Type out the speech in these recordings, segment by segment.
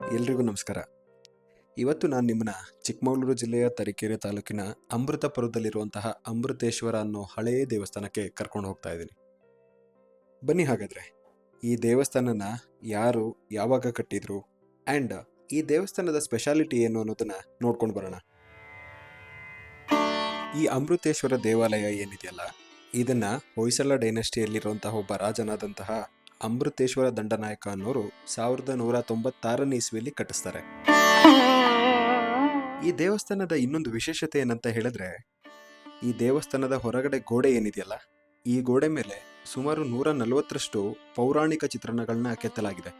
ಎಲ್ರಿಗೂ ನಮಸ್ಕಾರ. ಇವತ್ತು ನಾನು ನಿಮ್ಮನ್ನ ಚಿಕ್ಕಮಗಳೂರು ಜಿಲ್ಲೆಯ ತರೀಕೆರೆ ತಾಲೂಕಿನ ಅಮೃತಪುರದಲ್ಲಿರುವಂತಹ ಅಮೃತೇಶ್ವರ ಅನ್ನೋ ಹಳೆಯ ದೇವಸ್ಥಾನಕ್ಕೆ ಕರ್ಕೊಂಡು ಹೋಗ್ತಾ ಇದ್ದೀನಿ. ಬನ್ನಿ ಹಾಗಾದ್ರೆ, ಈ ದೇವಸ್ಥಾನನ ಯಾರು ಯಾವಾಗ ಕಟ್ಟಿದ್ರು ಆ್ಯಂಡ್ ಈ ದೇವಸ್ಥಾನದ ಸ್ಪೆಷಾಲಿಟಿ ಏನು ಅನ್ನೋದನ್ನು ನೋಡ್ಕೊಂಡು ಬರೋಣ. ಈ ಅಮೃತೇಶ್ವರ ದೇವಾಲಯ ಏನಿದೆಯಲ್ಲ, ಇದನ್ನು ಹೊಯ್ಸಳ ಡೈನಸ್ಟಿಯಲ್ಲಿರುವಂತಹ ಒಬ್ಬ ರಾಜನಾದಂತಹ ಅಮೃತೇಶ್ವರ ದಂಡನಾಯಕ ಅನ್ನೋರು ಸಾವಿರದ ನೂರ ತೊಂಬತ್ತಾರನೇ ಇಸ್ವಿಯಲ್ಲಿ ಕಟ್ಟಿಸ್ತಾರೆ. ಈ ದೇವಸ್ಥಾನದ ಇನ್ನೊಂದು ವಿಶೇಷತೆ ಏನಂತ ಹೇಳಿದ್ರೆ, ಈ ದೇವಸ್ಥಾನದ ಹೊರಗಡೆ ಗೋಡೆ ಏನಿದೆಯಲ್ಲ, ಈ ಗೋಡೆ ಮೇಲೆ ಸುಮಾರು ನೂರ ನಲವತ್ತರಷ್ಟು ಪೌರಾಣಿಕ ಚಿತ್ರಣಗಳನ್ನ ಕೆತ್ತಲಾಗಿದೆ.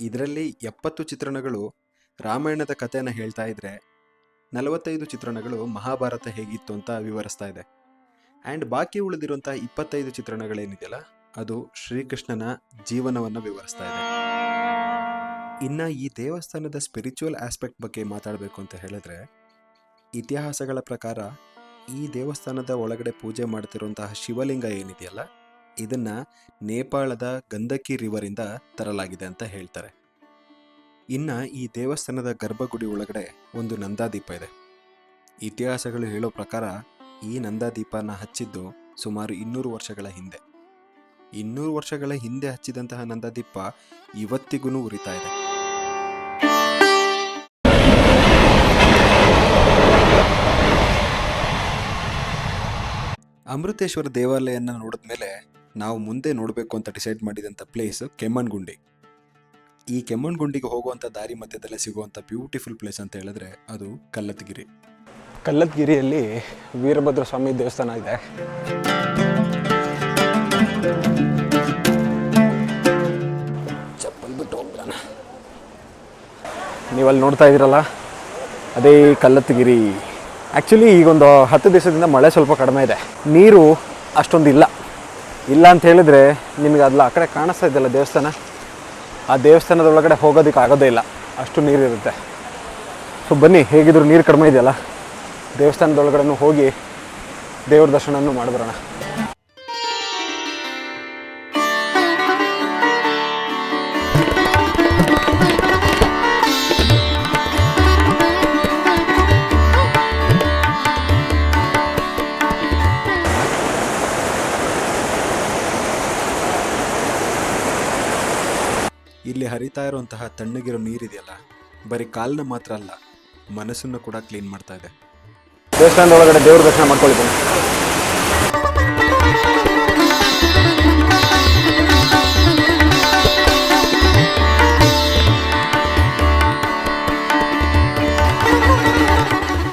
ಇದರಲ್ಲಿ ಎಪ್ಪತ್ತು ಚಿತ್ರಣಗಳು ರಾಮಾಯಣದ ಕಥೆಯನ್ನು ಹೇಳ್ತಾ ಇದ್ರೆ, ನಲವತ್ತೈದು ಚಿತ್ರಣಗಳು ಮಹಾಭಾರತ ಹೇಗಿತ್ತು ಅಂತ ವಿವರಿಸ್ತಾ ಇದೆ. ಆ್ಯಂಡ್ ಬಾಕಿ ಉಳಿದಿರುವಂಥ ಇಪ್ಪತ್ತೈದು ಚಿತ್ರಣಗಳೇನಿದೆಯಲ್ಲ ಅದು ಶ್ರೀಕೃಷ್ಣನ ಜೀವನವನ್ನು ವಿವರಿಸ್ತಾ ಇದೆ. ಇನ್ನು ಈ ದೇವಸ್ಥಾನದ ಸ್ಪಿರಿಚುವಲ್ ಆಸ್ಪೆಕ್ಟ್ ಬಗ್ಗೆ ಮಾತಾಡಬೇಕು ಅಂತ ಹೇಳಿದ್ರೆ, ಇತಿಹಾಸಗಳ ಪ್ರಕಾರ ಈ ದೇವಸ್ಥಾನದ ಒಳಗಡೆ ಪೂಜೆ ಮಾಡ್ತಿರುವಂತಹ ಶಿವಲಿಂಗ ಏನಿದೆಯಲ್ಲ, ಇದನ್ನ ನೇಪಾಳದ ಗಂಧಕಿ ರಿವರಿಂದ ತರಲಾಗಿದೆ ಅಂತ ಹೇಳ್ತಾರೆ. ಇನ್ನ ಈ ದೇವಸ್ಥಾನದ ಗರ್ಭಗುಡಿ ಒಳಗಡೆ ಒಂದು ನಂದಾದೀಪ ಇದೆ. ಇತಿಹಾಸಗಳು ಹೇಳೋ ಪ್ರಕಾರ ಈ ನಂದಾದೀಪನ ಹಚ್ಚಿದ್ದು ಸುಮಾರು ಇನ್ನೂರು ವರ್ಷಗಳ ಹಿಂದೆ. ಇನ್ನೂರು ವರ್ಷಗಳ ಹಿಂದೆ ಹಚ್ಚಿದಂತಹ ನಂದದೀಪ ಇವತ್ತಿಗೂ ಉರಿತಾ ಇದೆ. ಅಮೃತೇಶ್ವರ ದೇವಾಲಯನ ನೋಡಿದ್ಮೇಲೆ ನಾವು ಮುಂದೆ ನೋಡಬೇಕು ಅಂತ ಡಿಸೈಡ್ ಮಾಡಿದಂಥ ಪ್ಲೇಸ್ ಕೆಮ್ಮಣ್ಗುಂಡಿ ಈ ಕೆಮ್ಮಣ್ಗುಂಡಿಗೆ ಹೋಗುವಂಥ ದಾರಿ ಮಧ್ಯದಲ್ಲೇ ಸಿಗುವಂಥ ಬ್ಯೂಟಿಫುಲ್ ಪ್ಲೇಸ್ ಅಂತ ಹೇಳಿದ್ರೆ ಅದು ಕಲ್ಲತ್ಗಿರಿ. ಕಲ್ಲತ್ಗಿರಿಯಲ್ಲಿ ವೀರಭದ್ರ ಸ್ವಾಮಿ ದೇವಸ್ಥಾನ ಇದೆ. ಚಪ್ಪಲ್ ಬಿಟ್ಟು ಹೋಗ್ಬಿಡೋಣ. ನೀವಲ್ಲಿ ನೋಡ್ತಾ ಇದ್ದೀರಲ್ಲ, ಅದೇ ಕಲ್ಲತ್ತಗಿರಿ. ಆ್ಯಕ್ಚುಲಿ ಈಗೊಂದು ಹತ್ತು ದಿವಸದಿಂದ ಮಳೆ ಸ್ವಲ್ಪ ಕಡಿಮೆ ಇದೆ. ನೀರು ಅಷ್ಟೊಂದು ಇಲ್ಲ ಇಲ್ಲ ಅಂತ ಹೇಳಿದ್ರೆ ನಿಮಗೆ ಅದ್ಲ ಆ ಕಡೆ ಕಾಣಿಸ್ತಾ ಇದೆಯಲ್ಲ ದೇವಸ್ಥಾನ? ಆ ದೇವಸ್ಥಾನದ ಒಳಗಡೆ ಹೋಗೋದಕ್ಕೆ ಆಗೋದೇ ಇಲ್ಲ. ಅಷ್ಟು ನೀರಿರುತ್ತೆ ಸೊ ಬನ್ನಿ, ಹೇಗಿದ್ರು ನೀರು ಕಡಿಮೆ ಇದೆಯಲ್ಲ? ದೇವಸ್ಥಾನದೊಳಗಡೆ ಹೋಗಿ ದೇವ್ರ ದರ್ಶನವನ್ನು ಮಾಡಿಬರೋಣ. ಹರಿತಾ ಇರುವಂತಹ ತಣ್ಣಗಿರೋ ನೀರಿದೆಯಲ್ಲ ಬರೀ ಕಾಲನ್ನ ಮಾತ್ರ ಅಲ್ಲ ಮನಸ್ಸನ್ನು ಕೂಡ ಕ್ಲೀನ್ ಮಾಡ್ತಾ ಇದೆ. ದೇವಸ್ಥಾನದ ಒಳಗಡೆ ದೇವ್ರ ದರ್ಶನ ಮಾಡ್ಕೊಳ್ತೀನಿ.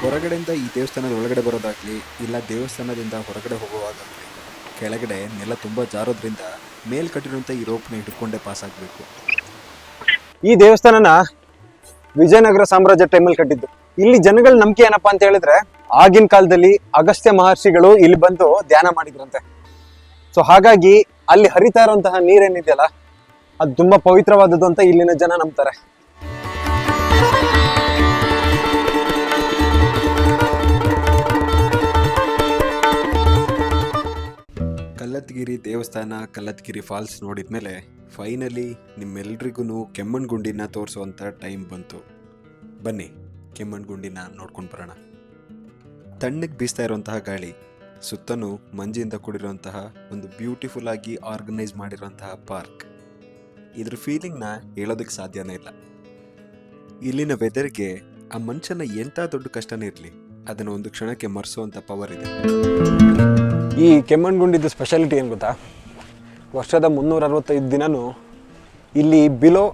ಹೊರಗಡೆಯಿಂದ ಈ ದೇವಸ್ಥಾನದ ಒಳಗಡೆ ಬರೋದಾಗ್ಲಿ ಇಲ್ಲ ದೇವಸ್ಥಾನದಿಂದ ಹೊರಗಡೆ ಹೋಗುವಾಗಲಿ ಕೆಳಗಡೆ ನೆಲ ತುಂಬ ಜಾರೋದ್ರಿಂದ ಮೇಲ್ ಕಟ್ಟಿರುವಂಥ ಈ ರೋಪ್ನ ಹಿಡ್ಕೊಂಡೇ ಪಾಸ್ ಆಗಬೇಕು ಈ ದೇವಸ್ಥಾನನ ವಿಜಯನಗರ ಸಾಮ್ರಾಜ್ಯ ಟೈಮಲ್ಲಿ ಕಟ್ಟಿದ್ದು. ಇಲ್ಲಿ ಜನಗಳ ನಂಬಿಕೆ ಏನಪ್ಪ ಅಂತ ಹೇಳಿದ್ರೆ, ಆಗಿನ ಕಾಲದಲ್ಲಿ ಅಗಸ್ತ್ಯ ಮಹರ್ಷಿಗಳು ಇಲ್ಲಿ ಬಂದು ಧ್ಯಾನ ಮಾಡಿದ್ರಂತೆ. ಸೊ ಹಾಗಾಗಿ ಅಲ್ಲಿ ಹರಿತಾ ಇರುವಂತಹ ನೀರೇನಿದೆಯಲ್ಲ, ಅದು ತುಂಬಾ ಪವಿತ್ರವಾದದ್ದು ಅಂತ ಇಲ್ಲಿನ ಜನ ನಂಬ್ತಾರೆ. ಕಲ್ಲತ್ಗಿರಿ ದೇವಸ್ಥಾನ ಕಲ್ಲತ್ಗಿರಿ ಫಾಲ್ಸ್ ನೋಡಿದ್ಮೇಲೆ ಫೈನಲಿ ನಿಮ್ಮೆಲ್ರಿಗೂ ಕೆಮ್ಮಣ್ಗುಂಡಿನ ತೋರಿಸುವಂಥ ಟೈಮ್ ಬಂತು. ಬನ್ನಿ ಕೆಮ್ಮಣ್ಗುಂಡಿನ ನೋಡ್ಕೊಂಡು ಬರೋಣ. ತಣ್ಣಗೆ ಬೀಸ್ತಾ ಇರುವಂತಹ ಗಾಳಿ ಸುತ್ತಲೂ ಮಂಜಿಯಿಂದ ಕೂಡಿರುವಂತಹ ಒಂದು ಬ್ಯೂಟಿಫುಲ್ ಆಗಿ ಆರ್ಗನೈಸ್ ಮಾಡಿರುವಂತಹ ಪಾರ್ಕ್ ಇದ್ರ ಫೀಲಿಂಗ್ನ ಹೇಳೋದಕ್ಕೆ ಸಾಧ್ಯನೇ ಇಲ್ಲ. ಇಲ್ಲಿನ ವೆದರ್ಗೆ ಆ ಮನುಷ್ಯನ ಎಂಥ ದೊಡ್ಡ ಕಷ್ಟನೇ ಇರಲಿ, ಅದನ್ನು ಒಂದು ಕ್ಷಣಕ್ಕೆ ಮರೆಸುವಂಥ ಪವರ್ ಇದೆ. ಈ ಕೆಮ್ಮಣ್ಗುಂಡಿದ್ದು ಸ್ಪೆಷಾಲಿಟಿ ಏನು ಗೊತ್ತಾ? ವರ್ಷದ ಮುನ್ನೂರ ಅರವತ್ತೈದು ದಿನವೂ ಇಲ್ಲಿ below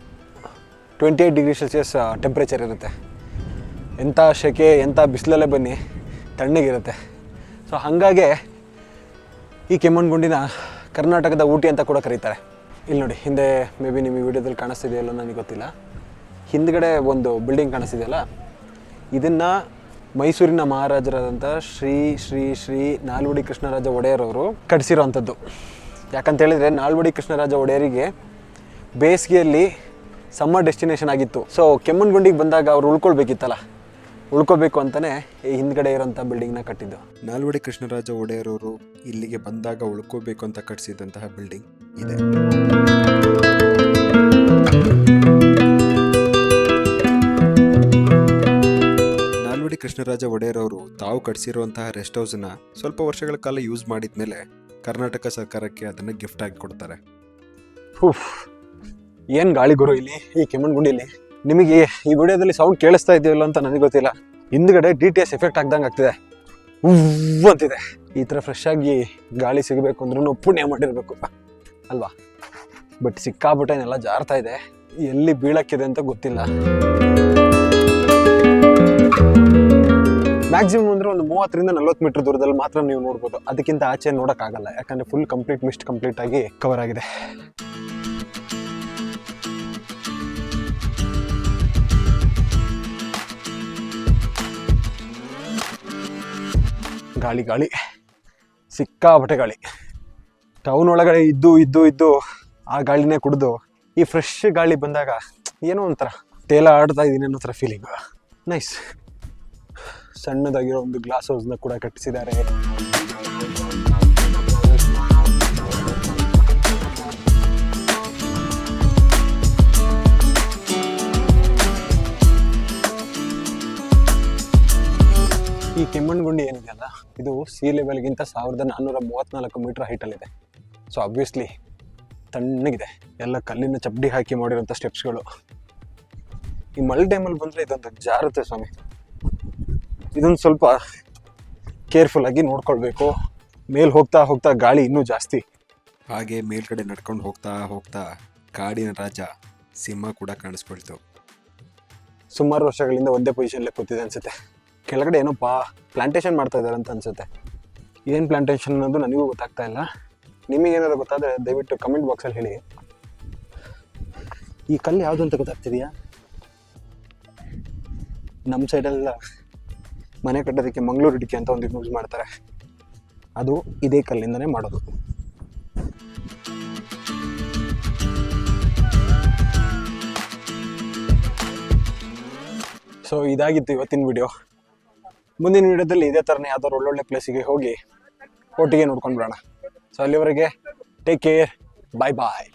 twenty eight degree Celsius temperature ಇರುತ್ತೆ. ಎಂಥ ಸೆಕೆ ಎಂಥ ಬಿಸಿಲಲ್ಲೇ ಬನ್ನಿ, ತಣ್ಣಗಿರುತ್ತೆ. ಸೊ ಹಾಗಾಗೆ ಈ ಕೆಮ್ಮಣ್ಗುಂಡಿನ ಕರ್ನಾಟಕದ ಊಟಿ ಅಂತ ಕೂಡ ಕರೀತಾರೆ. ಇಲ್ಲಿ ನೋಡಿ, ಹಿಂದೆ ಮೇ ಬಿ ನಿಮ್ಮ ವಿಡಿಯೋದಲ್ಲಿ ಕಾಣಿಸ್ತಿದೆಯಲ್ಲ ನನಗೆ ಗೊತ್ತಿಲ್ಲ. ಹಿಂದ್ಗಡೆ ಒಂದು ಬಿಲ್ಡಿಂಗ್ ಕಾಣಿಸ್ತಿದೆಯಲ್ಲ, ಇದನ್ನು ಮೈಸೂರಿನ ಮಹಾರಾಜರಾದಂಥ ಶ್ರೀ ಶ್ರೀ ಶ್ರೀ ನಾಲ್ವಡಿ ಕೃಷ್ಣರಾಜ ಒಡೆಯರವರು ಕಟ್ಟಿಸಿರೋವಂಥದ್ದು. ಯಾಕಂತ ಹೇಳಿದ್ರೆ ನಾಲ್ವಡಿ ಕೃಷ್ಣರಾಜ ಒಡೆಯರಿಗೆ ಬೇಸಿಗೆಯಲ್ಲಿ ಸಮ್ಮರ್ ಡೆಸ್ಟಿನೇಷನ್ ಆಗಿತ್ತು. ಸೊ ಕೆಮ್ಮಣ್ಗುಂಡಿಗೆ ಬಂದಾಗ ಅವ್ರು ಉಳ್ಕೊಳ್ಬೇಕಿತ್ತಲ್ಲ? ಉಳ್ಕೋಬೇಕು ಅಂತಲೇ ಈ ಹಿಂದ್ಗಡೆ ಇರೋಂಥ ಬಿಲ್ಡಿಂಗ್ನ ಕಟ್ಟಿದ್ದು. ನಾಲ್ವಡಿ ಕೃಷ್ಣರಾಜ ಒಡೆಯರವರು ಇಲ್ಲಿಗೆ ಬಂದಾಗ ಉಳ್ಕೋಬೇಕು ಅಂತ ಕಟ್ಟಿಸಿದಂತಹ ಬಿಲ್ಡಿಂಗ್ ಇದೆ. ಕೃಷ್ಣರಾಜ ಒಡೆಯರ್ ಅವರು ತಾವು ಕಟ್ಸಿರುವಂತಹ ರೆಸ್ಟ್ ಹೌಸ್ನ ಸ್ವಲ್ಪ ವರ್ಷಗಳ ಕಾಲ ಯೂಸ್ ಮಾಡಿದ್ಮೇಲೆ ಕರ್ನಾಟಕ ಸರ್ಕಾರಕ್ಕೆ ಅದನ್ನು ಗಿಫ್ಟ್ ಆಗಿ ಕೊಡ್ತಾರೆ. ಏನು ಗಾಳಿ ಗುರು ಇಲ್ಲಿ, ಈ ಕೆಮ್ಮಣ್ಗುಂಡಿಲಿ ನಿಮಗೆ ಈ ವಿಡಿಯೋದಲ್ಲಿ ಸೌಂಡ್ ಕೇಳಿಸ್ತಾ ಇದೆಯಲ್ಲ ಅಂತ ನನಗೆ ಗೊತ್ತಿಲ್ಲ. ಹಿಂದ್ಗಡೆ ಡಿ ಟಿ ಎಸ್ ಎಫೆಕ್ಟ್ ಆಗ್ದಂಗೆ ಆಗ್ತಿದೆ. ಉವ್ವ್ ಅಂತಿದೆ. ಈ ಥರ ಫ್ರೆಶ್ ಆಗಿ ಗಾಳಿ ಸಿಗಬೇಕು ಅಂದ್ರೂ ಪುಣ್ಯ ಮಾಡಿರ್ಬೇಕು. ಅಲ್ವಾ? ಬಟ್ ಸಿಕ್ಕಾಬಿಟ್ಟೆನೆಲ್ಲ ಜಾರ್ತಾ ಇದೆ. ಎಲ್ಲಿ ಬೀಳಕ್ಕಿದೆ ಅಂತ ಗೊತ್ತಿಲ್ಲ. ಮ್ಯಾಕ್ಸಿಮಮ್ ಅಂದ್ರೆ ಒಂದು ಮೂವತ್ತರಿಂದ ನಲ್ವತ್ತು ಮೀಟರ್ ದೂರದಲ್ಲಿ ಮಾತ್ರ ನೀವು ನೋಡ್ಬೋದು. ಅದಕ್ಕಿಂತ ಆಚೆ ನೋಡೋಕ್ಕಾಗಲ್ಲ. ಯಾಕಂದ್ರೆ ಫುಲ್ ಕಂಪ್ಲೀಟ್ ಮಿಸ್ಟ್ ಕಂಪ್ಲೀಟ್ ಆಗಿ ಕವರ್ ಆಗಿದೆ. ಗಾಳಿ ಗಾಳಿ. ಸಿಕ್ಕಾಪಟ್ಟೆ ಗಾಳಿ. ಟೌನ್ ಒಳಗಡೆ ಇದ್ದು ಇದ್ದು ಇದ್ದು ಆ ಗಾಳಿನೇ ಕುಡಿದು ಈ ಫ್ರೆಶ್ ಗಾಳಿ ಬಂದಾಗ ಏನೋ ಒಂಥರ ತೇಲ ಆಡ್ತಾ ಇದ್ದೀನಿ ಅನ್ನೋ ಥರ ಫೀಲಿಂಗ್ ನೈಸ್ ಸಣ್ಣದಾಗಿರೋ ಒಂದು ಗ್ಲಾಸ್ ಹೌಸ್ನ ಕೂಡ ಕಟ್ಟಿಸಿದ್ದಾರೆ. ಈ ಕೆಮ್ಮಣ್ಣಗುಂಡಿ ಏನಿದೆಯಲ್ಲ ಇದು ಸಿ ಲೆವೆಲ್ಗಿಂತ ಸಾವಿರದ ನಾನ್ನೂರ ಮೂವತ್ತ್ನಾಲ್ಕು ಮೀಟರ್ ಹೈಟಲ್ಲಿದೆ ಸೊ ಅಬ್ವಿಯಸ್ಲಿ ತಣ್ಣಗಿದೆ. ಎಲ್ಲ ಕಲ್ಲಿನ ಚಪ್ಪಡಿ ಹಾಕಿ ಮಾಡಿರೋಂಥ ಸ್ಟೆಪ್ಸ್ಗಳು ಈ ಮಳೆ ಟೈಮಲ್ಲಿ ಬಂದರೆ ಇದೊಂದು ಜಾರುತ್ತೆ ಸ್ವಾಮಿ. ಇದೊಂದು ಸ್ವಲ್ಪ ಕೇರ್ಫುಲ್ ಆಗಿ ನೋಡ್ಕೊಳ್ಬೇಕು. ಮೇಲ್ ಹೋಗ್ತಾ ಹೋಗ್ತಾ ಗಾಳಿ ಇನ್ನೂ ಜಾಸ್ತಿ. ಹಾಗೆ ಮೇಲ್ಗಡೆ ನಡ್ಕೊಂಡು ಹೋಗ್ತಾ ಹೋಗ್ತಾ ಕಾಡಿನ ರಾಜ ಸಿಂಹ ಕೂಡ ಕಾಣಿಸ್ಕೊಳ್ತು. ಸುಮಾರು ವರ್ಷಗಳಿಂದ ಒಂದೇ ಪೊಸಿಷನ್ಲೇ ಕೂತಿದೆ ಅನ್ಸುತ್ತೆ. ಕೆಳಗಡೆ ಏನೋ ಪಾ ಪ್ಲಾಂಟೇಶನ್ ಮಾಡ್ತಾ ಇದ್ದಾರೆ ಅಂತ ಅನ್ಸುತ್ತೆ. ಏನು ಪ್ಲಾಂಟೇಶನ್ ಅನ್ನೋದು ನನಗೂ ಗೊತ್ತಾಗ್ತಾ ಇಲ್ಲ. ನಿಮಗೇನಾದ್ರು ಗೊತ್ತಾದರೆ ದಯವಿಟ್ಟು ಕಮೆಂಟ್ ಬಾಕ್ಸಲ್ಲಿ ಹೇಳಿ. ಈ ಕಲ್ಲು ಯಾವುದು ಅಂತ ಗೊತ್ತಾಗ್ತಿದೆಯಾ? ನಮ್ಮ ಸೈಡೆಲ್ಲ ಮನೆ ಕಟ್ಟೋದಕ್ಕೆ ಮಂಗಳೂರು ಇಡಿಕೆ ಅಂತ ಒಂದು ಯೂಸ್ ಮಾಡ್ತಾರೆ. ಅದು ಇದೇ ಕಲ್ಲಿಂದನೇ ಮಾಡೋದು. ಸೊ ಇದಾಗಿತ್ತು ಇವತ್ತಿನ ವಿಡಿಯೋ ಮುಂದಿನ ವಿಡಿಯೋದಲ್ಲಿ ಇದೇ ಥರನೇ ಯಾವ್ದಾದ್ರು ಒಳ್ಳೊಳ್ಳೆ ಪ್ಲೇಸಿಗೆ ಹೋಗಿ ಒಟ್ಟಿಗೆ ನೋಡ್ಕೊಂಡು ಬರೋಣ ಸೊ ಅಲ್ಲಿವರೆಗೆ ಟೇಕ್ ಕೇರ್ ಬಾಯ್ ಬಾಯ್